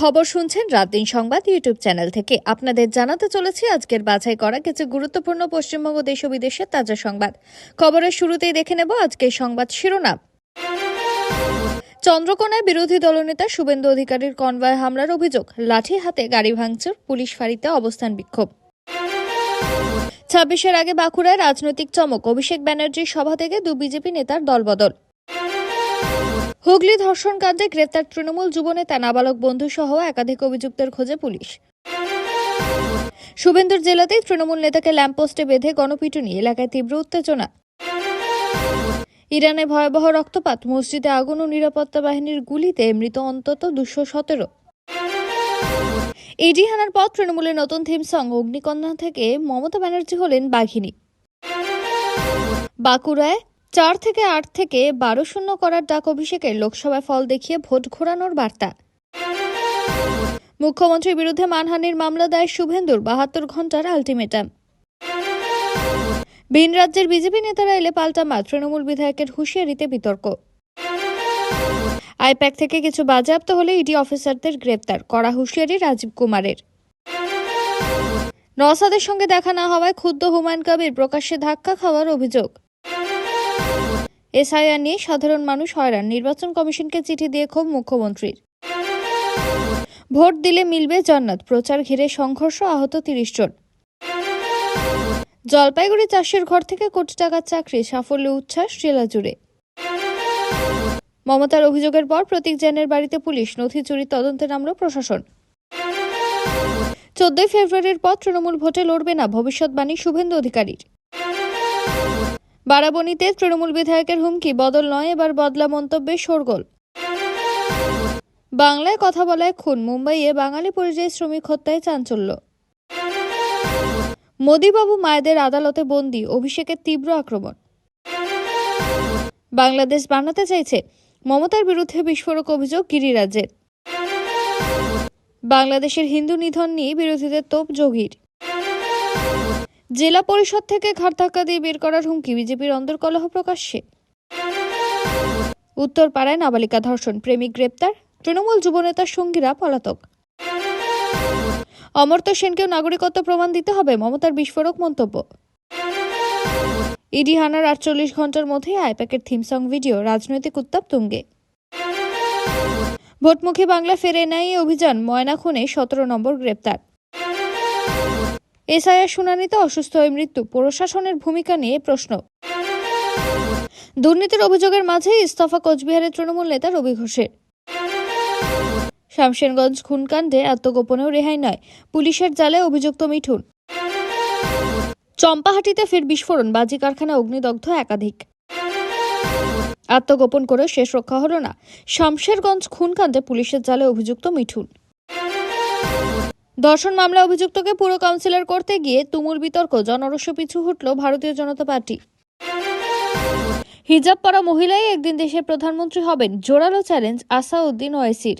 খবর শুনছেন রাত দিন সংবাদ ইউটিউব চ্যানেল থেকে। আপনাদের জানাতে চলেছি আজকের বাছাই করা কিছু গুরুত্বপূর্ণ পশ্চিমবঙ্গ দেশ ও বিদেশের তাজা সংবাদ। খবরের শুরুতেই দেখে নেব আজকের সংবাদ শিরোনাম। চন্দ্রকোনায় বিরোধী দলনেতা শুভেন্দু অধিকারীর কনভয় হামলার অভিযোগ। লাঠি হাতে গাড়ি ভাঙচুর, পুলিশ ফাঁড়িতে অবস্থান বিক্ষোভ। ছাব্বিশের আগে বাঁকুড়ায় রাজনৈতিক চমক। অভিষেক ব্যানার্জির সভা থেকে দু বিজেপি নেতার দলবদল। হুগলি ধর্ষণ কাণ্ডে গ্রেপ্তার তৃণমূল যুবনেতা নাবালক বন্ধু সহ একাধিক অভিযুক্তের খোঁজে পুলিশ। শুভেন্দুর জেলাতেই তৃণমূল নেতাকে ল্যাম্পপোস্টে বেঁধে গণপিটুনি, এলাকায় তীব্র উত্তেজনা। ইরানে ভয়াবহ রক্তপাত, মসজিদে আগুন ও নিরাপত্তা বাহিনীর গুলিতে মৃত অন্তত দুশো সতেরো। ইডি হানার পর তৃণমূলের নতুন থিম সং, অগ্নিকন্যা থেকে মমতা ব্যানার্জি হলেন বাঘিনী। বাঁকুড়ায় চার থেকে আট থেকে বারো শূন্য করার ডাক অভিষেকের লোকসভায় ফল দেখিয়ে ভোট ঘোরানোর বার্তা। মুখ্যমন্ত্রীর বিরুদ্ধে মানহানির মামলা দায়ের শুভেন্দুর, বাহাত্তর ঘণ্টার আলটিমেটাম। ভিন রাজ্যের বিজেপি নেতারা এলে পাল্টা মার তৃণমূল বিধায়কের হুঁশিয়ারিতে বিতর্ক। আইপ্যাক থেকে কিছু বাজেয়াপ্ত হলে ইডি অফিসারদের গ্রেপ্তার করা হুঁশিয়ারি রাজীব কুমারের। নসাদের সঙ্গে দেখা না হওয়ায় ক্ষুব্ধ হুমায়ুন কবির, প্রকাশ্যে ধাক্কা খাওয়ার অভিযোগ। এসআইআর নিয়ে সাধারণ মানুষ হয়রান। নির্বাচন কমিশনকে চিঠি দিয়ে ক্ষোভ মুখ্যমন্ত্রীর। ভোট দিলে মিলবে জান্নাত। প্রচার ঘিরে সংঘর্ষ আহত তিরিশ জন। জলপাইগুড়ি চাষের ঘর থেকে কোটি টাকার চাকরি, সাফল্য, উচ্ছ্বাস জেলা জুড়ে। মমতার অভিযোগের পর প্রতীক জৈনের বাড়িতে পুলিশ, নথি চুরি, তদন্তে নামল প্রশাসন। চোদ্দই ফেব্রুয়ারির পর তৃণমূল ভোটে লড়বে না ভবিষ্যৎবাণী শুভেন্দু অধিকারীর। বারাবণীতে তৃণমূল বিধায়কের হুমকি, বদল নয়, এবার বদলা মন্তব্যে শোরগোল। বাংলায় কথা বলায় খুন, মুম্বাইয়ে বাঙালি পরিযায়ী শ্রমিক হত্যায় চাঞ্চল্য। মোদিবাবু মায়েদের আদালতে বন্দি, অভিষেকের তীব্র আক্রমণ। বাংলাদেশ বানাতে চাইছে, মমতার বিরুদ্ধে বিস্ফোরক অভিযোগ গিরিরাজ্যের। বাংলাদেশের হিন্দু নিধন নিয়ে বিরোধীদের তোপ যোগীর জেলা পরিষদ থেকে ঘাট ধাক্কা দিয়ে বের করার হুমকি বিজেপির অন্তর্কলহ প্রকাশ্যে। উত্তরপাড়ায় নাবালিকা ধর্ষণ, প্রেমিক গ্রেপ্তার, তৃণমূল যুবনেতার সঙ্গীরা পলাতক। অমর্ত্য সেনকেও নাগরিকত্ব প্রমাণ দিতে হবে, মমতার বিস্ফোরক মন্তব্য। ইডি হানার আটচল্লিশ ঘণ্টার মধ্যেই আইপ্যাকের থিম সং ভিডিও, রাজনৈতিক উত্তাপ তুঙ্গে। ভোটমুখী বাংলা ফেরে এনআইএ অভিযান, ময়না খুনে সতেরো নম্বর গ্রেপ্তার। এসআইআর শুনানিতে অসুস্থ হয়ে মৃত্যু। প্রশাসনের ভূমিকা নিয়ে প্রশ্ন। দুর্নীতির অভিযোগের মাঝে ইস্তফা কোচবিহারের তৃণমূল নেতা রবি ঘোষের। শামশেরগঞ্জ, খুনকাণ্ডে আত্মগোপনেও রেহাই নয়। পুলিশের জালে অভিযুক্ত মিঠুন। চম্পাহাটিতে ফের বিস্ফোরণ। বাজি কারখানা অগ্নিদগ্ধ একাধিক। আত্মগোপন করে শেষ রক্ষা হলো না। শামশেরগঞ্জ, খুনকাণ্ডে পুলিশের জালে অভিযুক্ত মিঠুন। ধর্ষণ মামলা অভিযুক্তকে পুরো কাউন্সিলর করতে গিয়ে তুমুল বিতর্ক জনরস পিছু হটল ভারতীয় জনতা পার্টি। হিজাব পরা মহিলাই একদিন দেশের প্রধানমন্ত্রী হবেন, জোরালো চ্যালেঞ্জ আসাউদ্দিন ওয়াইসির।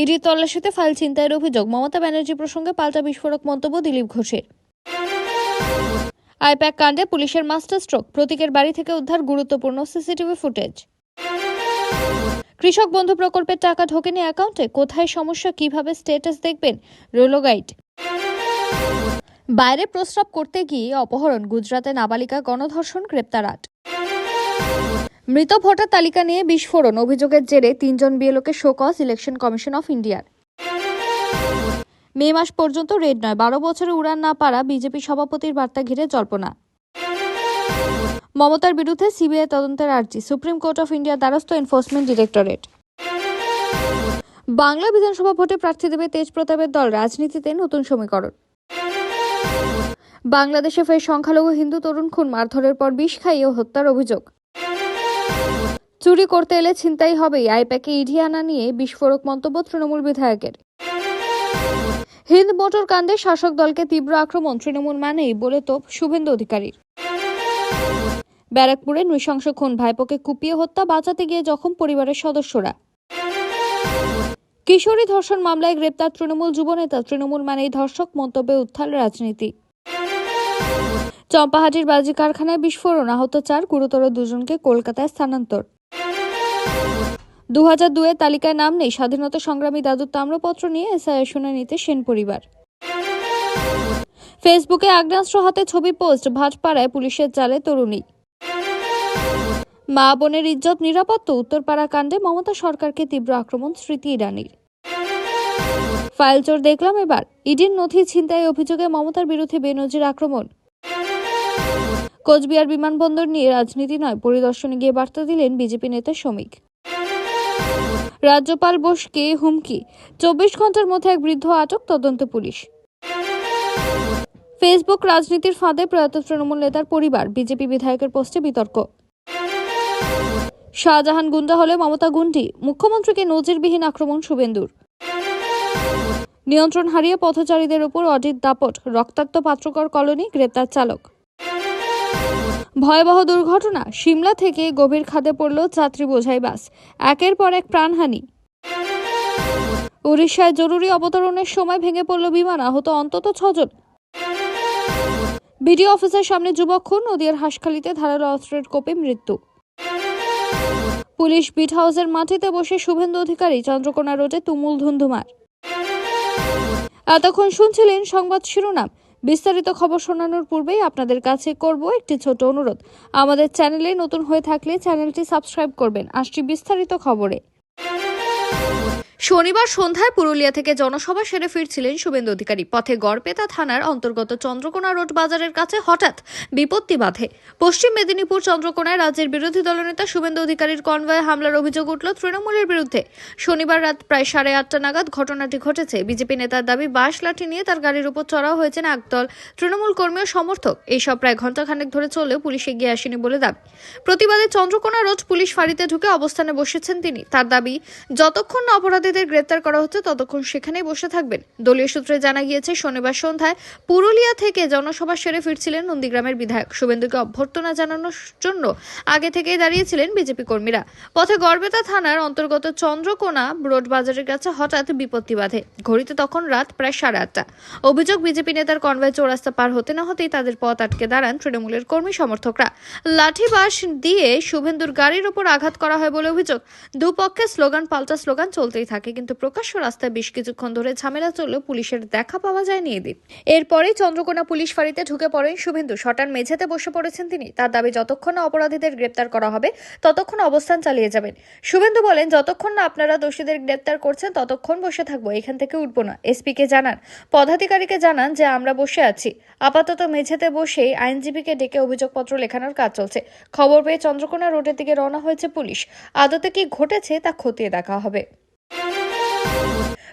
ইডি তল্লাশিতে ফাইল ছিনতাইয়ের অভিযোগ, মমতা ব্যানার্জি প্রসঙ্গে পাল্টা বিস্ফোরক মন্তব্য দিলীপ ঘোষের। আইপ্যাক কাণ্ডে পুলিশের মাস্টার স্ট্রোক প্রতীকের বাড়ি থেকে উদ্ধার গুরুত্বপূর্ণ সিসিটিভি ফুটেজ। কৃষক বন্ধু প্রকল্পের টাকা ঢোকেনি অ্যাকাউন্টে, কোথায় সমস্যা, কীভাবে স্টেটাস দেখবেন রেলো গাইড বাইরে প্রস্রাব করতে গিয়ে অপহরণ গুজরাতে নাবালিকা গণধর্ষণ, গ্রেপ্তার আট। মৃত ভোটার তালিকা নিয়ে বিস্ফোরণ, অভিযোগের জেরে তিনজন বিএলওকে শোকজ, ইলেকশন কমিশন অফ ইন্ডিয়ার। মে মাস পর্যন্ত রেড নয়, বারো বছরে উড়ান না পারা বিজেপি সভাপতির বার্তা ঘিরে জল্পনা। মমতার বিরুদ্ধে সিবিআই তদন্তের আর্জি, সুপ্রিম কোর্ট অফ ইন্ডিয়ার দ্বারস্থ এনফোর্সমেন্ট ডিরেক্টরেট বাংলা বিধানসভা ভোটে প্রার্থী দেবে তেজ প্রতাপের দল, রাজনীতিতে নতুন সমীকরণ। বাংলাদেশে ফের সংখ্যালঘু হিন্দু তরুণ খুন, মারধরের পর বিষ খাইয়ে হত্যার অভিযোগ। চুরি করতে এলে ছিনতাই হবেই, আইপ্যাকে ইডি আনা নিয়ে বিস্ফোরক মন্তব্য তৃণমূল বিধায়কের। হিন্দ মোটর কাণ্ডে শাসক দলকে তীব্র আক্রমণ, তৃণমূল মানেই বলে তোপ শুভেন্দু অধিকারীর। ব্যারাকপুরে নৃশংস খুন, ভাইপোকে কুপিয়ে হত্যা, বাঁচাতে গিয়ে জখম পরিবারের সদস্যরা। কিশোরী ধর্ষণ মামলায় গ্রেপ্তার তৃণমূল যুবনেতা, তৃণমূল মানেই ধর্ষক, মন্তব্যে উত্থাল রাজনীতি। চম্পাহাটির বাজি কারখানায় বিস্ফোরণ, আহত চার, গুরুতর দুজনকে কলকাতায় স্থানান্তর। দু হাজার দুয়ের তালিকায় নাম নেই, স্বাধীনতা সংগ্রামী দাদুর তাম্রপত্র নিয়ে এসআইয়ের শুনানিতে সেন পরিবার। ফেসবুকে আগ্নেয়াস্ত্র হাতে ছবি পোস্ট, ভাটপাড়ায় পুলিশের জালে তরুণী। মা বোনের ইজ্জত নিরাপত্তা উত্তরপাড়া কাণ্ডে মমতা সরকারকে তীব্র আক্রমণ স্মৃতি ইরানির। ফাইল চোর দেখলাম এবার। ইডির নথি ছিনতাই অভিযোগে মমতার বিরুদ্ধে বেনজির আক্রমণ। কোচবিহার বিমানবন্দর নিয়ে রাজনীতি নয়, পরিদর্শনে গিয়ে বার্তা দিলেন বিজেপি নেতা শ্রমিক। রাজ্যপাল বোসকে হুমকি। চব্বিশ ঘণ্টার মধ্যে এক বৃদ্ধ আটক, তদন্ত পুলিশ। ফেসবুক রাজনীতির ফাঁদে প্রয়াত তৃণমূল নেতার পরিবার, বিজেপি বিধায়কের পোস্টে বিতর্ক। শাহজাহান গুন্ডা হলে মমতা গুন্ডি, মুখ্যমন্ত্রীকে নজিরবিহীন আক্রমণ শুভেন্দুর। নিয়ন্ত্রণ হারিয়ে পথচারীদের উপর অজিত দাপট, রক্তাক্ত পাত্রকর কলোনি, গ্রেপ্তার চালক। ভয়াবহ দুর্ঘটনা, সিমলা থেকে গভীর খাদে পড়ল যাত্রী বোঝাই বাস। একের পর এক প্রাণহানি। উড়িষ্যায় জরুরি অবতরণের সময় ভেঙে পড়ল বিমান, আহত অন্তত ছজন। বিডিও অফিসের সামনে যুবক খুন, নদিয়ার হাসখালিতে ধারালো অস্ত্রের কোপে মৃত্যু। পুলিশ বিট হাউসের মাটিতে বসে শুভেন্দু অধিকারী চন্দ্রকোনা রোডে তুমুল ধুন্ধুমার। এতক্ষণ শুনছিলেন সংবাদ শিরোনাম। বিস্তারিত খবর শোনানোর পূর্বেই আপনাদের কাছে করব একটি ছোট অনুরোধ। আমাদের চ্যানেলে নতুন হয়ে থাকলে চ্যানেলটি সাবস্ক্রাইব করবেন। আসছি বিস্তারিত খবরে। শনিবার সন্ধ্যায় পুরুলিয়া থেকে জনসভা সেরে ফিরছিলেন শুভেন্দু অধিকারী। পথে গড়পেতা থানার অন্তর্গত চন্দ্রকোনা রোড বাজারের কাছে হঠাৎ বিপত্তি বাধে। পশ্চিম মেদিনীপুর চন্দ্রকোনায় রাজ্যের বিরোধী দলনেতা শুভেন্দু অধিকারীর কনভয়ে হামলার অভিযোগ উঠল তৃণমূলের বিরুদ্ধে। শনিবার রাত প্রায় সাড়ে আটটা নাগাদ ঘটনাটি ঘটেছে। বিজেপি নেতার দাবি, বাঁশ লাঠি নিয়ে তার গাড়ির উপর চড়াও হয়েছেন একদল তৃণমূল কর্মী ও সমর্থক। এইসব প্রায় ঘণ্টাখানেক ধরে চললেও পুলিশ এগিয়ে আসেনি বলে দাবি। প্রতিবাদে চন্দ্রকোনা রোড পুলিশ ফাঁড়িতে ঢুকে অবস্থানে বসেছেন তিনি। তার দাবি, যতক্ষণ না অপরাধীদের গ্রেপ্তার করা হচ্ছে ততক্ষণ সেখানেই বসে থাকবেন। দলীয় সূত্রে জানা গিয়েছে, শনিবার সন্ধ্যায় পুরুলিয়া থেকে জনসভা সেরে ফিরছিলেন নন্দীগ্রামের বিধায়ক শুভেন্দুকে অভ্যর্থনা জানানোর জন্য আগে থেকেই দাঁড়িয়েছিলেন বিজেপি কর্মীরা। পথে গড়বেতা থানার অন্তর্গত চন্দ্রকোনা রোড বাজারের কাছে হঠাৎ বিপত্তি বাধে। ঘড়িতে তখন রাত প্রায় সাড়ে আটটা। অভিযোগ, বিজেপি নেতার কনভয় চৌরাস্তা পার হতে না হতেই তাদের পথ আটকে দাঁড়ান তৃণমূলের কর্মী সমর্থকরা। লাঠিবাস দিয়ে শুভেন্দুর গাড়ির উপর আঘাত করা হয় বলে অভিযোগ। দুপক্ষে স্লোগান, পাল্টা স্লোগান চলতেই থাকে। কিন্তু প্রকাশ্য রাস্তায় বেশ কিছুক্ষণ ধরে ঝামেলা চললেও পুলিশের দেখা পাওয়া যায়নি এদিন। এরপরেই চন্দ্রকোনা পুলিশ ফাঁড়িতে ঢুকে পড়েন শুভেন্দু। শটান মেঝেতে বসে পড়েছেন তিনি। তার দাবি, যতক্ষণ না অপরাধীদের গ্রেপ্তার করা হবে, ততক্ষণ অবস্থান চালিয়ে যাবেন। শুভেন্দু বলেন, যতক্ষণ না আপনারা দোষীদের গ্রেপ্তার করছেন, ততক্ষণ বসে থাকব। এখান থেকে উঠবো না। এসপিকে জানান, পদাধিকারীকে জানান যে আমরা বসে আছি। আপাতত মেঝেতে বসেই আইনজীবীকে ডেকে অভিযোগপত্র লেখানোর কাজ চলছে। খবর পেয়ে চন্দ্রকোনা রোডের দিকে রওনা হয়েছে পুলিশ। আদতে কি ঘটেছে তা খতিয়ে দেখা হবে।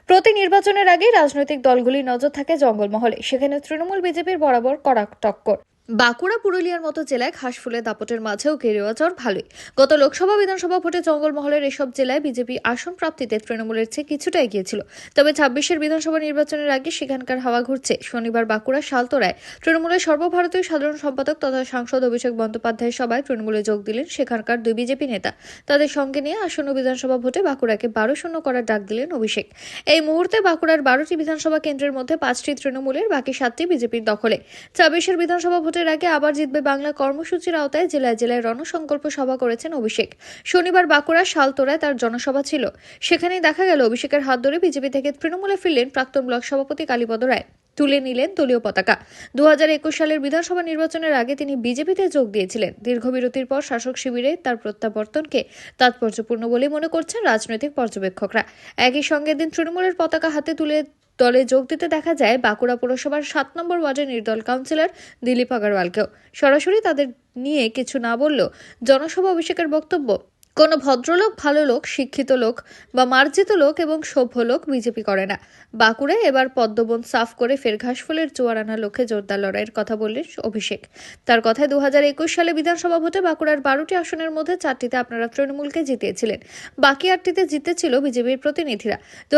প্রতি নির্বাচনের আগে রাজনৈতিক দলগুলির নজর থাকে জঙ্গলমহলে। সেখানে তৃণমূল বিজেপির বরাবর কড়া টক্কর। বাঁকুড়া, পুরুলিয়ার মতো জেলায় ঘাসফুলের দাপটের মাঝেও ঘেরেওয়া জ্বর ভালোই। গত লোকসভা, বিধানসভা ভোটে জঙ্গলমহলের এসব জেলায় বিজেপি আসন প্রাপ্তিতে তৃণমূলের চেয়ে কিছুটা এগিয়েছিল তবে ছাব্বিশের বিধানসভা নির্বাচনের আগে সেখানকার হাওয়া ঘুরছে। শনিবার বাঁকুড়া শালতোরায় তৃণমূলের সর্বভারতীয় সাধারণ সম্পাদক তথা সাংসদ অভিষেক বন্দ্যোপাধ্যায়ের সভায় তৃণমূলে যোগ দিলেন সেখানকার দুই বিজেপি নেতা। তাদের সঙ্গে নিয়ে আসন্ন বিধানসভা ভোটে বাঁকুড়াকে বারো শূন্য করার ডাক দিলেন অভিষেক। এই মুহূর্তে বাঁকুড়ার বারোটি বিধানসভা কেন্দ্রের মধ্যে পাঁচটি তৃণমূলের, বাকি সাতটি বিজেপির দখলে। ছাব্বিশের বিধানসভা ভোটের আগে আবার জিতবে বাংলা কর্মসূচির আওতায় জেলায় জেলায় রণসংকল্প সভা করেছেন অভিষেক। শনিবার বাঁকুড়া শালতোরায় তার জনসভা ছিল। সেখানেই দেখা গেল অভিষেকের হাত ধরে বিজেপি থেকে তৃণমূলে ফিরলেন প্রাক্তন ব্লক সভাপতি কালীপদ রায়। তুলে নিলেন দলীয় পতাকা। দু একুশ সালের বিধানসভা নির্বাচনের আগে তিনি বিজেপিতে যোগ দিয়েছিলেন। দীর্ঘ বিরতির পর শাসক শিবিরে তার প্রত্যাবর্তনকে তাৎপর্যপূর্ণ বলে মনে করছেন রাজনৈতিক পর্যবেক্ষকরা। একই সঙ্গে দিন তৃণমূলের পতাকা হাতে তুলে দলে যোগ দিতে দেখা যায় বাঁকুড়া পুরসভার সাত নম্বর ওয়ার্ডের নির্দল কাউন্সিলর দিলীপ আগরওয়ালকেও সরাসরি তাদের নিয়ে কিছু না বললেও জনসভা অভিষেকের বক্তব্য কোনো ভদ্রলোক, ভালো লোক, শিক্ষিত লোক বা মার্জিত লোক এবং সভ্য লোক বিজেপি করে না। বাঁকুড়ায় এবার পদ্মবন সাফ করে ফের ঘাসফুলের জোয়ার আনা লক্ষ্যে জোরদার লড়াইয়ের কথা বললেন অভিষেক। তার কথায় দু হাজার একুশ সালে বিধানসভা ভোটে বাঁকুড়ার বারোটি আসনের মধ্যে চারটিতে আপনারা তৃণমূলকে জিতিয়েছিলেন। বাকি আটটিতে জিতেছিল বিজেপির প্রতিনিধিরা। দু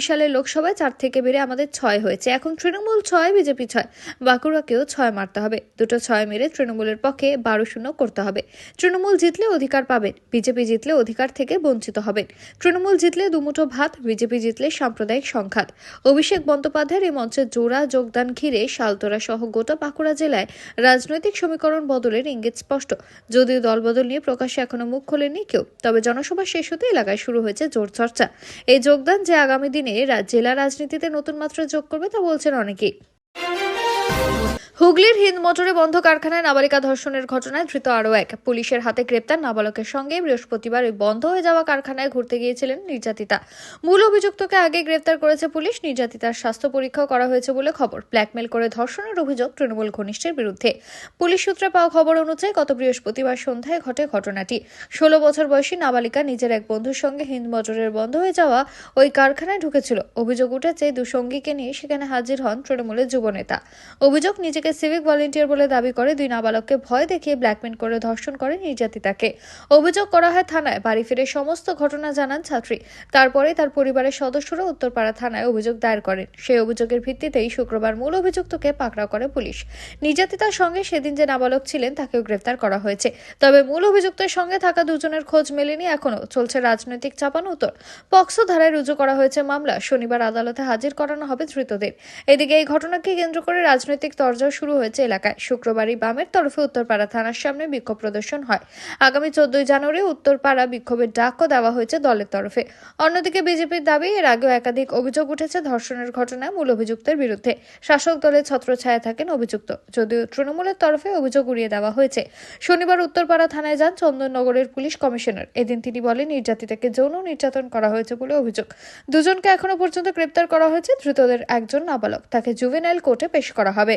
সালের লোকসভায় চার থেকে বেড়ে আমাদের ছয় হয়েছে। এখন তৃণমূল ছয়, বিজেপি ছয়। বাঁকুড়াকেও ছয় মারতে হবে। দুটো ছয় মেরে তৃণমূলের পক্ষে বারো শূন্য করতে হবে। তৃণমূল জিতলে অধিকার পাবেন। বিজেপি বিজেপি জিতলে অধিকার থেকে বঞ্চিত হবেন। তৃণমূল জিতলে দুমুঠো ভাত, বিজেপি জিতলে সাম্প্রদায়িক সংঘাত। অভিষেক বন্দ্যোপাধ্যায়ের এই মঞ্চে জোড়া যোগদান ঘিরে শালতোরা সহ গোটা বাঁকুড়া জেলায় রাজনৈতিক সমীকরণ বদলের ইঙ্গিত স্পষ্ট। যদিও দলবদল নিয়ে প্রকাশ্যে এখনও মুখ খোলেনি কেউ, তবে জনসভা শেষ হতে এলাকায় শুরু হয়েছে জোর চর্চা। এই যোগদান যে আগামী দিনে জেলা রাজনীতিতে নতুন মাত্রা যোগ করবে তা বলছেন অনেকেই। হুগলির হিন্দ মোটরে বন্ধ কারখানায় নাবালিকা ধর্ষণের ঘটনায় ধৃত আরও এক। পুলিশের হাতে গ্রেপ্তার নাবালকের সঙ্গে বৃহস্পতিবার ওই বন্ধ হয়ে যাওয়া কারখানায় ঘুরতে গিয়েছিলেন নির্যাতিতা। মূল অভিযুক্তকে আগে গ্রেপ্তার করেছে পুলিশ, নির্যাতিতার স্বাস্থ্য পরীক্ষাও করা হয়েছে বলে খবর। ব্ল্যাকমেল করে ধর্ষণের অভিযোগ তৃণমূল ঘনিষ্ঠের বিরুদ্ধে। পুলিশ সূত্রে পাওয়া খবর অনুযায়ী গত বৃহস্পতিবার সন্ধ্যায় ঘটে ঘটনাটি। ষোলো বছর বয়সী নাবালিকা নিজের এক বন্ধুর সঙ্গে হিন্দ মোটরের বন্ধ হয়ে যাওয়া ওই কারখানায় ঢুকেছিল। অভিযোগ উঠেছে, দুসঙ্গীকে নিয়ে সেখানে হাজির হন তৃণমূলের যুবনেতা অভিযোগ নিজেকে সিভিক ভলেন্টিয়ার বলে দাবি করে দুই নাবালককে ভয় দেখিয়ে ব্ল্যাকমেল করে ধর্ষণ করে নির্যাতিতাকে। অভিযোগ করা হয় থানায়। বাড়ি ফিরে সমস্ত ঘটনা জানান ছাত্রী। তারপরে তার পরিবারের সদস্যরা উত্তরপাড়া থানায় অভিযোগ দায়ের করেন। সেই অভিযোগের ভিত্তিতেই শুক্রবার মূল অভিযুক্তকে পাকড়াও করে পুলিশ। নির্যাতিতার সঙ্গে সেদিন যে নাবালক ছিলেন তাকেও গ্রেফতার করা হয়েছে। তবে মূল অভিযুক্তের সঙ্গে থাকা দুজনের খোঁজ মেলেনি এখনও। চলছে রাজনৈতিক চাপান উত্তর। পক্সো ধারায় রুজু করা হয়েছে মামলা। শনিবার আদালতে হাজির করানো হবে ধৃতদের। এদিকে এই ঘটনাকে কেন্দ্র করে রাজনৈতিক তরজা শুরু হয়েছে এলাকায়। শুক্রবারই বামের তরফে উত্তরপাড়া থানার সামনে বিক্ষোভ প্রদর্শন হয়। আগামী চোদ্দই জানুয়ারি উত্তরপাড়া বিক্ষোভের ডাকও দেওয়া হয়েছে দলের তরফে। অন্যদিকে বিজেপির দাবি, এর আগেও একাধিক অভিযোগ উঠেছে ধর্ষণের ঘটনায় মূল অভিযুক্তের বিরুদ্ধে। শাসক দলের ছত্রছায়া থাকেন অভিযুক্ত। যদিও তৃণমূলের তরফে অভিযোগ উড়িয়ে দেওয়া হয়েছে। শনিবার উত্তরপাড়া থানায় যান চন্দননগরের পুলিশ কমিশনার। এদিন তিনি বলেন, নির্যাতিতাকে যৌন নির্যাতন করা হয়েছে বলে অভিযোগ। দুজনকে এখনও পর্যন্ত গ্রেপ্তার করা হয়েছে, ধৃতদের একজন নাবালক। তাকে জুভেনাইল কোর্টে পেশ করা হবে।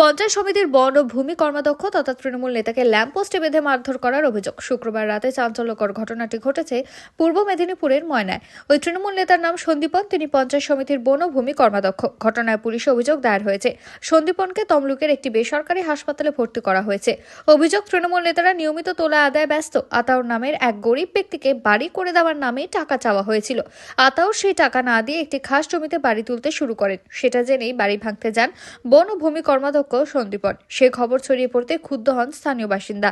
পঞ্চায়েত সমিতির বন ও ভূমি কর্মাধ্যক্ষ তথা তৃণমূল নেতাকে ল্যাম্পপোস্টে বেঁধে মারধর করার অভিযোগ। শুক্রবার রাতে চাঞ্চল্যকর ঘটনাটি ঘটেছে পূর্ব মেদিনীপুরের ময়নায়। ওই তৃণমূল নেতার নাম সন্দীপন, তিনি পঞ্চায়েত সমিতির বন ও ভূমি কর্মাধ্যক্ষ। ঘটনায় পুলিশে অভিযোগ দায়ের হয়েছে। সন্দীপনকে তমলুকের একটি বেসরকারি হাসপাতালে ভর্তি করা হয়েছে। অভিযোগ, তৃণমূল নেতারা নিয়মিত তোলা আদায় ব্যস্ত। আতাউর নামের এক গরিব ব্যক্তিকে বাড়ি করে দেওয়ার নামে টাকা চাওয়া হয়েছিল। আতাউর সেই টাকা না দিয়ে একটি খাস জমিতে বাড়ি তুলতে শুরু করেন। সেটা জেনেই বাড়ি ভাঙতে যান বন ও ভূমি কর্মাধ্যক্ষ সন্দীপন। সে খবর ছড়িয়ে পড়তে ক্ষুব্ধ হন স্থানীয় বাসিন্দা।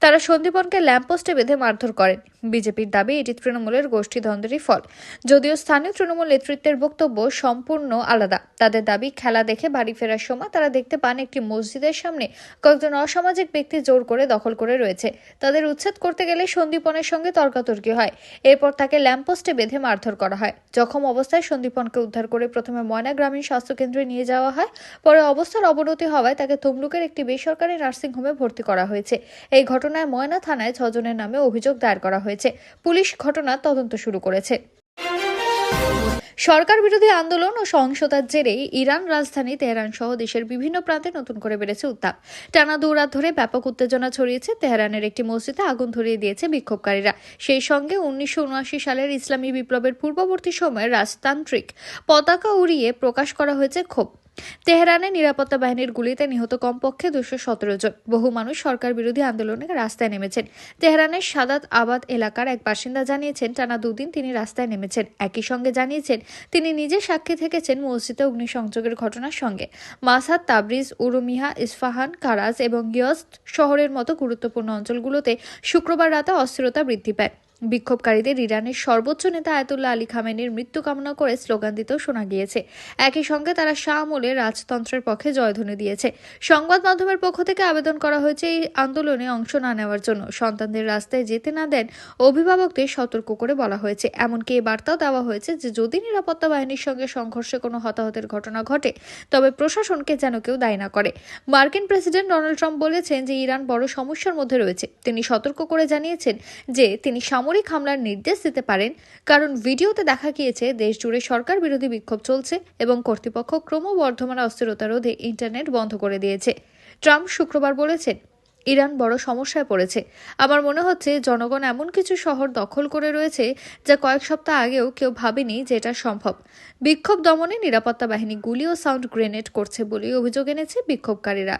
তারা সন্দীপনকে ল্যাম্পপোস্টে বেঁধে মারধর করেন। বিজেপির দাবি, এটি তৃণমূলের গোষ্ঠী দ্বন্দ্বেরই ফল। যদিও স্থানীয় তৃণমূল নেতৃত্বের বক্তব্য সম্পূর্ণ আলাদা, তাদের দাবি, খেলা দেখে বাড়ি ফেরার সময় তারা দেখতে পান একটি মসজিদের সামনে কয়েকজন অসামাজিক ব্যক্তি জোর করে দখল করে রয়েছে। তাদের উচ্ছেদ করতে গেলে সন্দীপনের সঙ্গে তর্কাতর্কি হয়। এরপর তাকে ল্যাম্পপোস্টে বেঁধে মারধর করা হয়। জখম অবস্থায় সন্দীপনকে উদ্ধার করে প্রথমে ময়না গ্রামীণ স্বাস্থ্যকেন্দ্রে নিয়ে যাওয়া হয়। পরে অবস্থার অবনতি হওয়ায় তাকে তমলুকের একটি বেসরকারি নার্সিংহোমে ভর্তি করা হয়েছে। এই ঘটনায় ময়না থানায় ছজনের নামে অভিযোগ দায়ের করা হয়েছে। পুলিশ ঘটনার তদন্ত শুরু করেছে। সরকার বিরোধী আন্দোলন ও সহিংসতার জেরে ইরান রাজধানী তেহরান সহ দেশের বিভিন্ন প্রান্তে নতুন করে বেড়েছে উত্তাপ। টানা দুরাত ধরে ব্যাপক উত্তেজনা ছড়িয়েছে। তেহরানের একটি মসজিদে আগুন ধরিয়ে দিয়েছে বিক্ষোভকারীরা। সেই সঙ্গে উনিশশো উনআশি সালের ইসলামী বিপ্লবের পূর্ববর্তী সময়ে রাজতান্ত্রিক পতাকা উড়িয়ে প্রকাশ করা হয়েছে ক্ষোভ। তেহরানে নিরাপত্তা বাহিনীর গুলিতে নিহত কমপক্ষে দুশো সতেরো জন। বহু মানুষ সরকার বিরোধী আন্দোলনে রাস্তায় নেমেছেন। তেহরানের সাদাত আবাদ এলাকার এক বাসিন্দা জানিয়েছেন, টানা দুদিন তিনি রাস্তায় নেমেছেন। একই সঙ্গে জানিয়েছেন, তিনি নিজে সাক্ষী থেকেছেন মসজিদে অগ্নিসংযোগের ঘটনার সঙ্গে। মাসাদ তাবরিজ উরুমিহা ইস্ফাহান, কারাজ এবং গিয়স্ত শহরের মতো গুরুত্বপূর্ণ অঞ্চলগুলোতে শুক্রবার রাতে অস্থিরতা বৃদ্ধি পায়। বিক্ষোভকারীদের ইরানের সর্বোচ্চ নেতা আয়তুল্লাহ আলী খামেনির মৃত্যু কামনা করে স্লোগান দিতেও শোনা গিয়েছে। একই সঙ্গে তারা শাহ আমলে রাজতন্ত্রের পক্ষে জয়ধ্বনি দিয়েছে। সংবাদ মাধ্যমের পক্ষ থেকে আবেদন করা হয়েছে এই আন্দোলনে অংশ না নেওয়ার জন্য। সন্তানদের রাস্তায় যেতে না দেন অভিভাবকদের সতর্ক করে বলা হয়েছে। এমনকি এই বার্তাও দেওয়া হয়েছে যে, যদি নিরাপত্তা বাহিনীর সঙ্গে সংঘর্ষে কোনো হতাহতের ঘটনা ঘটে, তবে প্রশাসনকে যেন কেউ দায়ী না করে। মার্কিন প্রেসিডেন্ট ডোনাল্ড ট্রাম্প বলেছেন যে, ইরান বড় সমস্যার মধ্যে রয়েছে। তিনি সতর্ক করে জানিয়েছেন যে, তিনি সামরিক হামলার নির্দেশ দিতে পারেন, কারণ ভিডিওতে দেখা গিয়েছে দেশ জুড়ে সরকার বিরোধী বিক্ষোভ চলছে এবং কর্তৃপক্ষ ক্রমবর্ধমান অস্থিরতা রোধে ইন্টারনেট বন্ধ করে দিয়েছে। ট্রাম্প শুক্রবার বলেছেন, ইরান বড় সমস্যায় পড়েছে। আমার মনে হচ্ছে জনগণ এমন কিছু শহর দখল করে রয়েছে যা কয়েক সপ্তাহ আগেও কেউ ভাবেনি যে এটা সম্ভব। বিক্ষোভ দমনে নিরাপত্তা বাহিনী গুলি ও সাউন্ড গ্রেনেড করছে বলেই অভিযোগ এনেছে বিক্ষোভকারীরা।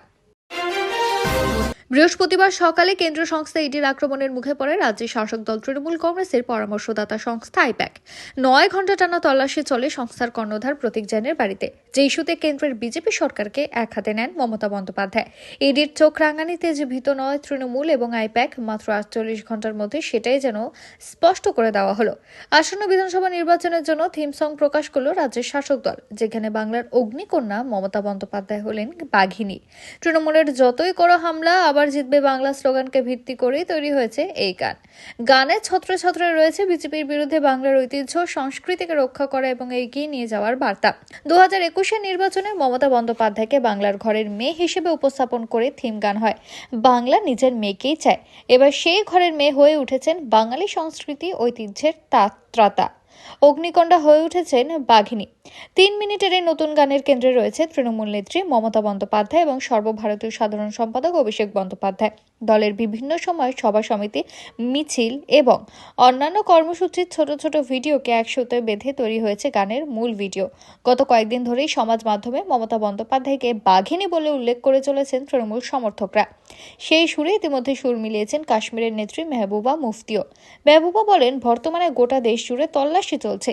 বৃহস্পতিবার সকালে কেন্দ্রীয় সংস্থা ইডির আক্রমণের মুখে পড়ে রাজ্যের শাসক দল তৃণমূল কংগ্রেসের পরামর্শদাতা সংস্থা আইপ্যাক। নয় ঘণ্টা টানা তল্লাশি চলে সংস্থার কর্ণধার প্রতীক জৈনের বাড়িতে। যে ইস্যুতে কেন্দ্রের বিজেপি সরকারকে এক হাতে নেন মমতা বন্দ্যোপাধ্যায়। ইডির চোখ রাঙানিতে যে ভীত নয় তৃণমূল এবং আইপ্যাক, মাত্র আটচল্লিশ ঘণ্টার মধ্যে সেটাই যেন স্পষ্ট করে দেওয়া হলো। আসন্ন বিধানসভা নির্বাচনের জন্য থিম সং প্রকাশ করল রাজ্যের শাসক দল, যেখানে বাংলার অগ্নিকন্যা মমতা বন্দ্যোপাধ্যায় হলেন বাঘিনী। তৃণমূলের যতই করো হামলা, আবার জিতবে বাংলা স্লোগানকে ভিত্তি করেই তৈরি হয়েছে এই গান। গানে ছত্র রয়েছে বিজেপির বিরুদ্ধে বাংলার ঐতিহ্য, সংস্কৃতিকে রক্ষা করা এবং এগিয়ে নিয়ে যাওয়ার বার্তা। দু হাজার একুশের নির্বাচনে মমতা বন্দ্যোপাধ্যায়কে বাংলার ঘরের মেয়ে হিসেবে উপস্থাপন করে থিম গান হয়, বাংলা নিজের মেয়েকেই চায়। এবার সেই ঘরের মেয়ে হয়ে উঠেছেন বাঙালি সংস্কৃতি ঐতিহ্যের তা- ত্রাতা অগ্নিকণ্ডা হয়ে উঠেছেন বাঘিনী। তিন মিনিটের এই নতুন গানের কেন্দ্রে রয়েছে তৃণমূল নেত্রী মমতা বন্দ্যোপাধ্যায় এবং সর্বভারতীয় সাধারণ সম্পাদক অভিষেক বন্দ্যোপাধ্যায়। দলের বিভিন্ন সময় সভা সমিতি, মিছিল এবং অন্যান্য কর্মসূচির ছোট ছোট ভিডিওকে একসাথে বেঁধে তৈরি হয়েছে গানের মূল ভিডিও। গত কয়েকদিন ধরেই সমাজ মাধ্যমে মমতা বন্দ্যোপাধ্যায়কে বাঘিনী বলে উল্লেখ করে চলেছেন তৃণমূল সমর্থকরা। সেই সুরে ইতিমধ্যে সুর মিলিয়েছেন কাশ্মীরের নেত্রী মেহবুবা মুফতিও। মেহবুবা বলেন, বর্তমানে গোটা দেশ জুড়ে তল্লাশি চলছে।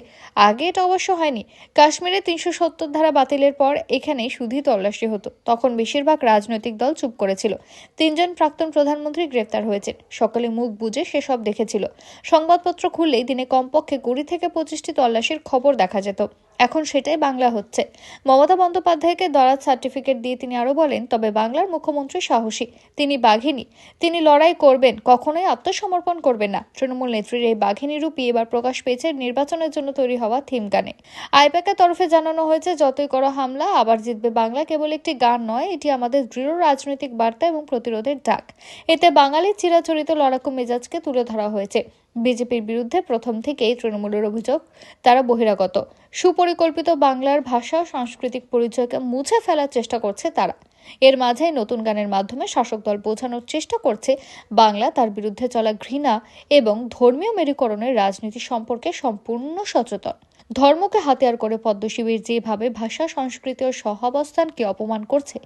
আগে এটা অবশ্য হয়নি। কাশ্মীরে তিনশো সত্তর ধারা বাতিলের পর এখানে শুধুই তল্লাশি হতো। তখন বেশিরভাগ রাজনৈতিক দল চুপ করেছিল। তিনজন প্রাক্তন প্রধানমন্ত্রী গ্রেফতার হয়েছেন। সকলে মুখ বুঝে সেসব দেখেছিল। সংবাদপত্র খুললেই দিনে কমপক্ষে কুড়ি থেকে পঁচিশটি তল্লাশির খবর দেখা যেত। এখন সেটাই বাংলা হচ্ছে। মমতা বন্দ্যোপাধ্যায়কে দরাজ সার্টিফিকেট দিয়ে তিনি আরও বলেন, তবে বাংলার মুখ্যমন্ত্রী সাহসী, তিনি বাঘিনী। তিনি লড়াই করবেন, কখনোই আত্মসমর্পণ করবেন না। তৃণমূল নেত্রীর এই বাঘিনী রূপই এবার প্রকাশ পেয়েছে নির্বাচনের জন্য তৈরি হওয়া থিম গানে। আইপ্যাকের তরফে জানানো হয়েছে, যতই করো হামলা, আবার জিতবে বাংলা। কেবল একটি গান নয়, এটি আমাদের দৃঢ় রাজনৈতিক বার্তা এবং প্রতিরোধের ডাক। এতে বাঙালির চিরাচরিত লড়াকু মেজাজকে তুলে ধরা হয়েছে। বিজেপির বিরুদ্ধে প্রথম থেকেই তৃণমূলের অভিযোগ, তারা বহিরাগত। সুপরিকল্পিত বাংলার ভাষা, সাংস্কৃতিক পরিচয়কে মুছে ফেলার চেষ্টা করছে তারা। এর মাঝেই নতুন গানের মাধ্যমে শাসক দল বোঝানোর চেষ্টা করছে বাংলা তার বিরুদ্ধে চলা ঘৃণা এবং ধর্মীয় মেরুকরণের রাজনীতি সম্পর্কে সম্পূর্ণ সচেতন। ধর্মকে হাতিয়ার করে পদ্মশিবির যেভাবে ভাষা, সংস্কৃতি ও সহাবস্থানকে অপমান করছে,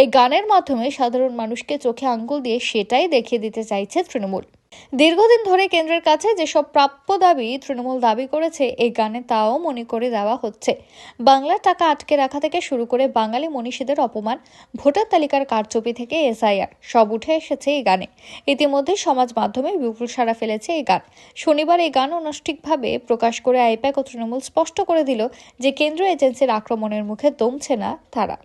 এই গানের মাধ্যমে সাধারণ মানুষকে চোখে আঙ্গুল দিয়ে সেটাই দেখিয়ে দিতে চাইছে তৃণমূল। দীর্ঘদিন ধরে কেন্দ্রের কাছে যেসব প্রাপ্য দাবি তৃণমূল দাবি করেছে এই গানে তাও মনে করে দেওয়া হচ্ছে। বাংলার টাকা আটকে রাখা থেকে শুরু করে বাঙালি মনীষীদের অপমান, ভোটার তালিকার কারচুপি থেকে এসআইআর, সব উঠে এসেছে এই গানে। ইতিমধ্যে সমাজ মাধ্যমে বিপুল সাড়া ফেলেছে এই গান। শনিবার এই গান অনষ্টিকভাবে প্রকাশ করে আইপ্যাক ও তৃণমূল স্পষ্ট করে দিল যে কেন্দ্রীয় এজেন্সির আক্রমণের মুখে দমছে না তারা।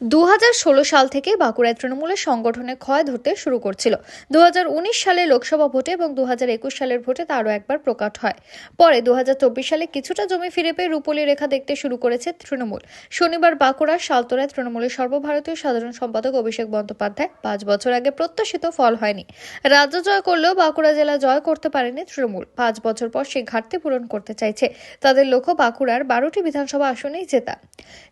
দু হাজার ষোলো সাল থেকে বাঁকুড়ায় তৃণমূলের সংগঠনে ক্ষয় ধরতে শুরু করছিল। দু হাজার উনিশ সালে লোকসভা ভোটে এবং দুহাজার একুশ সালের ভোটে তা আরও একবার প্রকাট হয়। পরে দু হাজার চব্বিশ সালে কিছুটা জমি ফিরে পেয়ে রূপলী রেখা দেখতে শুরু করেছে তৃণমূল। শনিবার বাঁকুড়ার সালতোরায় তৃণমূলের সর্বভারতীয় সাধারণ সম্পাদক অভিষেক বন্দ্যোপাধ্যায় পাঁচ বছর আগে প্রত্যাশিত ফল হয়নি। রাজ্য জয় করলেও বাঁকুড়া জেলা জয় করতে পারেনি তৃণমূল। পাঁচ বছর পর সেই ঘাটতি পূরণ করতে চাইছে তাদের লক্ষ্য বাঁকুড়ার বারোটি বিধানসভা আসনেই জেতা।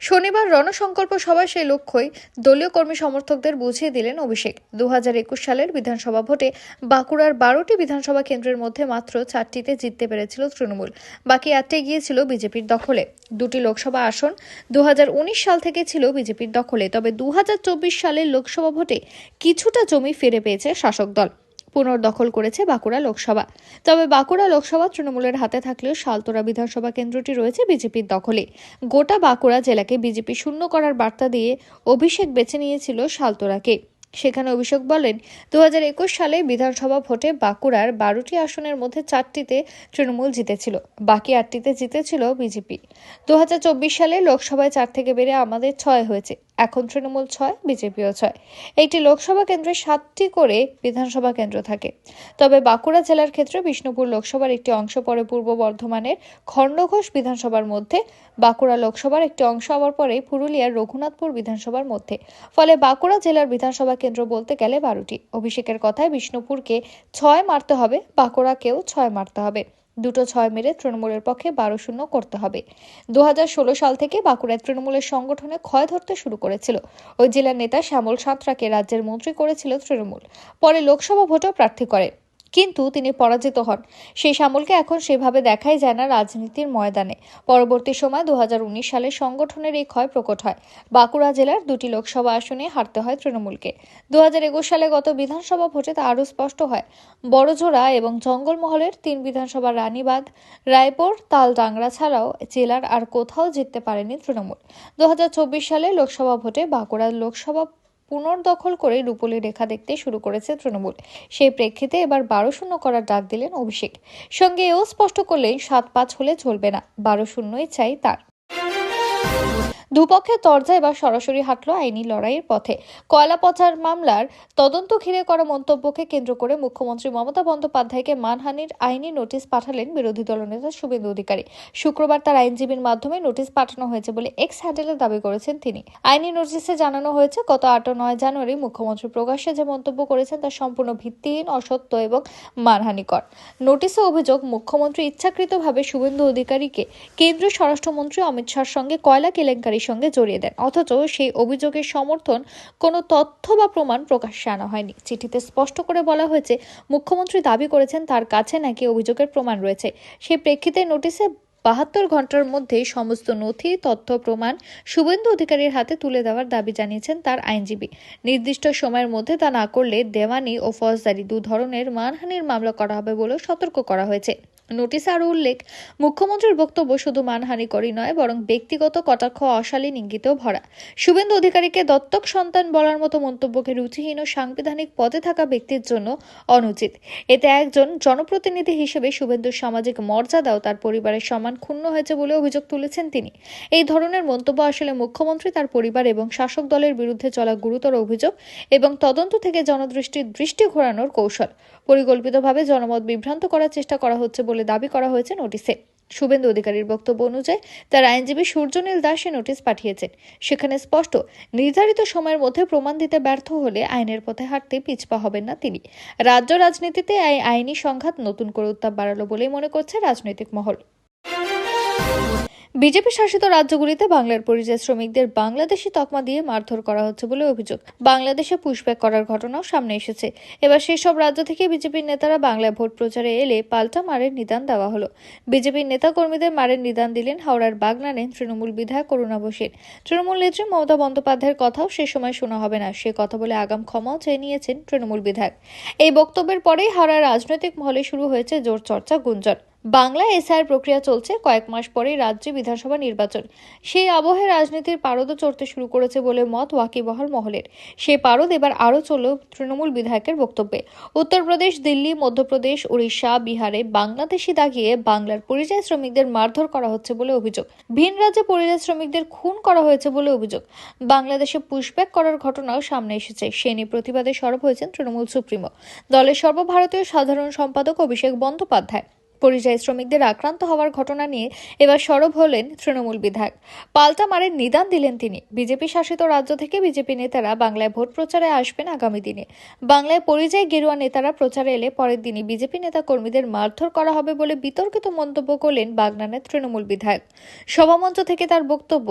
শনিবার রণসংকল্প সভায় সেই লক্ষ্যই দলীয় কর্মী সমর্থকদের বুঝিয়ে দিলেন অভিষেক। দু হাজার একুশ সালের বিধানসভা ভোটে বাঁকুড়ার বারোটি বিধানসভা কেন্দ্রের মধ্যে মাত্র চারটিতে জিততে পেরেছিল তৃণমূল। বাকি আটটি গিয়েছিল বিজেপির দখলে। দুটি লোকসভা আসন দু হাজার উনিশ সাল থেকে ছিল বিজেপির দখলে। তবে দু হাজার চব্বিশ সালের লোকসভা ভোটে কিছুটা জমি ফিরে পেয়েছে শাসক দল। পুনর্দখল করেছে বাঁকুড়া লোকসভা। তবে বাঁকুড়া লোকসভা তৃণমূলের হাতে থাকলেও শালতোরা বিধানসভা কেন্দ্রটি রয়েছে বিজেপির দখলে। গোটা বাঁকুড়া জেলাকে বিজেপি শূন্য করার বার্তা দিয়ে অভিষেক বেছে নিয়েছিল শালতোরাকে। সেখানে অভিষেক বলেন দু হাজার একুশ সালে বিধানসভা ভোটে বাঁকুড়ার বারোটি আসনের মধ্যে চারটিতে তৃণমূল জিতেছিল, বাকি আটটিতে জিতেছিল বিজেপি। দু হাজার চব্বিশ সালে লোকসভায় চার থেকে বেড়ে আমাদের ছয় হয়েছে। এখন তৃণমূল ছয়, বিজেপিও ছয়। একটি লোকসভা কেন্দ্রে সাতটি করে বিধানসভা কেন্দ্র থাকে। তবে বাঁকুড়া জেলার ক্ষেত্রে বিষ্ণুপুর লোকসভার একটি অংশ, পরে পূর্ব বর্ধমানের খণ্ডঘোষ বিধানসভার মধ্যে, বাঁকুড়া লোকসভার একটি অংশ, আবার পরে পুরুলিয়ার রঘুনাথপুর বিধানসভার মধ্যে। ফলে বাঁকুড়া জেলার বিধানসভা কেন্দ্র বলতে গেলে বারোটি। অভিষেকের কথায় বিষ্ণুপুরকে ছয় মারতে হবে, বাঁকুড়াকেও ছয় মারতে হবে। দুটো ছয় মেরে তৃণমূলের পক্ষে বারো শূন্য করতে হবে। দু হাজার ষোলো সাল থেকে বাঁকুড়ায় তৃণমূলের সংগঠনে ক্ষয় ধরতে শুরু করেছিল। ওই জেলার নেতা শ্যামল সাঁতরাকে রাজ্যের মন্ত্রী করেছিল তৃণমূল। পরে লোকসভা ভোটেও প্রার্থী করে। কিন্তু তিনি পরাজিত হন। সেই সামলকে এখন সেভাবে দেখাই যায় না রাজনীতির ময়দানে। পরবর্তী সময় দুহাজার উনিশ সালে সংগঠনের এই ক্ষয় প্রকট হয়। বাঁকুড়া জেলার দুটি লোকসভা আসনে হারতে হয় তৃণমূলকে। দু হাজার একুশ সালে গত বিধানসভা ভোটে তা আরও স্পষ্ট হয়। বড়জোড়া এবং জঙ্গলমহলের তিন বিধানসভা রানীবাঁধ, রায়পুর, তালডাংরা ছাড়াও জেলার আর কোথাও জিততে পারেনি তৃণমূল। দু হাজার চব্বিশ সালে লোকসভা ভোটে বাঁকুড়া লোকসভা পুনর্দখল করে রূপলি রেখা দেখতে শুরু করেছে তৃণমূল। সেই প্রেক্ষিতে এবার বারো শূন্য করার ডাক দিলেন অভিষেক। সঙ্গে এও স্পষ্ট করলেন, সাত পাঁচ হলে চলবে না, বারো শূন্যই চাই তার। দুপক্ষের তরজা এবার সরাসরি হাঁটল আইনি লড়াইয়ের পথে। কয়লা পচার মামলার তদন্ত ঘিরে করা মন্তব্যকে কেন্দ্র করে মুখ্যমন্ত্রী মমতা বন্দ্যোপাধ্যায়কে মানহানির আইনি নোটিশ পাঠালেন বিরোধী দলনেতা শুভেন্দু অধিকারী। শুক্রবার তার আইনজীবীর মাধ্যমে নোটিশ পাঠানো হয়েছে বলে এক্স হ্যান্ডেলে দাবি করেছেন তিনি। আইনি নোটিশে জানানো হয়েছে, গত আট নয় জানুয়ারি মুখ্যমন্ত্রী প্রকাশ্যে যে মন্তব্য করেছেন তা সম্পূর্ণ ভিত্তিহীন, অসত্য এবং মানহানিকর। নোটিশে অভিযোগ, মুখ্যমন্ত্রী ইচ্ছাকৃতভাবে শুভেন্দু অধিকারীকে কেন্দ্রীয় স্বরাষ্ট্রমন্ত্রী অমিত শাহর সঙ্গে কয়লা কেলেঙ্কারির সঙ্গে জড়িয়ে দেন। অথচ সেই অভিযোগের সমর্থন কোনো তথ্য বা প্রমাণ প্রকাশ্যে আনা হয়নি। চিঠিতে স্পষ্ট করে বলা হয়েছে, মুখ্যমন্ত্রী দাবি করেছেন তার কাছে নাকি অভিযোগের প্রমাণ রয়েছে। সেই প্রেক্ষিতে নোটিশে বাহাত্তর ঘণ্টার মধ্যে সমস্ত নথি, তথ্য, প্রমাণ শুভেন্দু অধিকারীর হাতে তুলে দেওয়ার দাবি জানিয়েছেন তার আইনজীবী। নির্দিষ্ট সময়ের মধ্যে তা না করলে দেওয়ানি ও ফৌজদারি দু ধরনের মানহানির মামলা করা হবে বলেও সতর্ক করা হয়েছে। নোটিশে আরও উল্লেখ, মুখ্যমন্ত্রীর বক্তব্য শুধু মানহানিকরই নয়, বরং ব্যক্তিগত কটাক্ষ, অশালীন ইঙ্গিতেও ভরা। শুভেন্দু অধিকারীকে দত্তক সন্তান বলার মতো মন্তব্যকে রুচিহীন ও সাংবিধানিক পদে থাকা ব্যক্তির জন্য অনুচিত। এতে একজন জনপ্রতিনিধি হিসেবে শুভেন্দুর সামাজিক মর্যাদাও তার পরিবারের সমান ক্ষুণ্ণ হয়েছে বলে অভিযোগ তুলেছেন তিনি। এই ধরনের মন্তব্য আসলে মুখ্যমন্ত্রী, তার পরিবার এবং শাসক দলের বিরুদ্ধে চলা গুরুতর অভিযোগ এবং তদন্ত থেকে জনদৃষ্টির দৃষ্টি ঘোরানোর কৌশল। পরিকল্পিতভাবে জনমত বিভ্রান্ত করার চেষ্টা করা হচ্ছে বলে দাবি করা হয়েছে নোটিশে শুভেন্দু অধিকারীর বক্তব্য অনুযায়ী তার আইনজীবী সূর্যনীল দাস নোটিশ পাঠিয়েছেন। সেখানে স্পষ্ট, নির্ধারিত সময়ের মধ্যে প্রমাণ দিতে ব্যর্থ হলে আইনের পথে হাঁটতে পিছপা হবেন না তিনি। রাজ্য রাজনীতিতে এই আইনি সংঘাত নতুন করে উত্তাপ বাড়ালো বলেই মনে করছে রাজনৈতিক মহল। বিজেপি শাসিত রাজ্যগুলিতে বাংলার পরিযায়ী শ্রমিকদের বাংলাদেশি তকমা দিয়ে মারধর করা হচ্ছে বলে অভিযোগ। বাংলাদেশে পুশব্যাক করার ঘটনাও সামনে এসেছে। এবার সেসব রাজ্য থেকে বিজেপির নেতারা বাংলায় ভোট প্রচারে এলে পাল্টা মারের নিদান দেওয়া হলো। বিজেপির নেতাকর্মীদের মারের নিদান দিলেন হাওড়ার বাগনানে তৃণমূল বিধায়ক করুণা বসির। তৃণমূল নেত্রী মমতা বন্দ্যোপাধ্যায়ের কথাও সে সময় শোনা হবে না। সে কথা বলে আগাম ক্ষমাও চেয়ে নিয়েছেন তৃণমূল বিধায়ক। এই বক্তব্যের পরেই হাওড়ার রাজনৈতিক মহলে শুরু হয়েছে জোর চর্চা গুঞ্জন। বাংলায় এসআইয়ের প্রক্রিয়া চলছে কয়েক মাস পরেই রাজ্যে বিধানসভা নির্বাচন। সেই আবহে রাজনীতির পারদও চড়তে শুরু করেছে বলে মত ওয়াকিবহাল মহলের। সেই পারদ এবার আরও চলল তৃণমূল বিধায়কের বক্তব্যে। উত্তরপ্রদেশ, দিল্লি, মধ্যপ্রদেশ উড়িষ্যা বিহারে বাংলাদেশি দাগিয়ে বাংলার পরিযায়ী শ্রমিকদের মারধর করা হচ্ছে বলে অভিযোগ। ভিন রাজ্যে পরিযায়ী শ্রমিকদের খুন করা হয়েছে বলে অভিযোগ। বাংলাদেশে পুশব্যাক করার ঘটনাও সামনে এসেছে। সে নিয়ে প্রতিবাদে সরব হয়েছেন তৃণমূল সুপ্রিমো। দলের সর্বভারতীয় সাধারণ সম্পাদক অভিষেক বন্দ্যোপাধ্যায়। পরিযায়ী শ্রমিকদের আক্রান্ত হওয়ার ঘটনা নিয়ে এবার সরব হলেন তৃণমূল বিধায়ক। পাল্টা মারের নিদান দিলেন তিনি। বিজেপি শাসিত রাজ্য থেকে বিজেপি নেতারা বাংলায় ভোট প্রচারে আসবেন আগামী দিনে। বাংলায় পরিযায়ী গেরুয়া নেতারা প্রচারে এলে পরের দিনই বিজেপি নেতা কর্মীদের মারধর করা হবে বলে বিতর্কিত মন্তব্য করলেন বাগনানের তৃণমূল বিধায়ক। সভামঞ্চ থেকে তার বক্তব্য,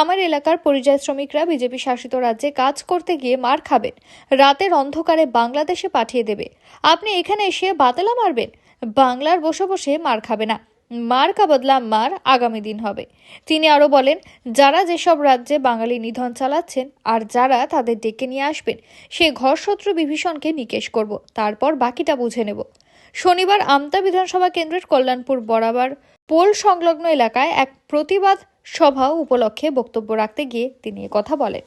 আমার এলাকার পরিযায়ী শ্রমিকরা বিজেপি শাসিত রাজ্যে কাজ করতে গিয়ে মার খাবেন। রাতের অন্ধকারে বাংলাদেশে পাঠিয়ে দেবে। আপনি এখানে এসে বাতেলা মারবেন? বাংলার বসে বসে মার খাবে না। মার কা বদলা মার আগামী দিন হবে। তিনি আরও বলেন, যারা যেসব রাজ্যে বাঙালি নিধন চালাচ্ছেন আর যারা তাদের ডেকে নিয়ে আসবেন, সে ঘরশত্রু বিভীষণকে নিকেশ করব, তারপর বাকিটা বুঝে নেব। শনিবার আমতা বিধানসভা কেন্দ্রের কল্যাণপুর বরাবর পোল সংলগ্ন এলাকায় এক প্রতিবাদ সভা উপলক্ষে বক্তব্য রাখতে গিয়ে তিনি কথা বলেন।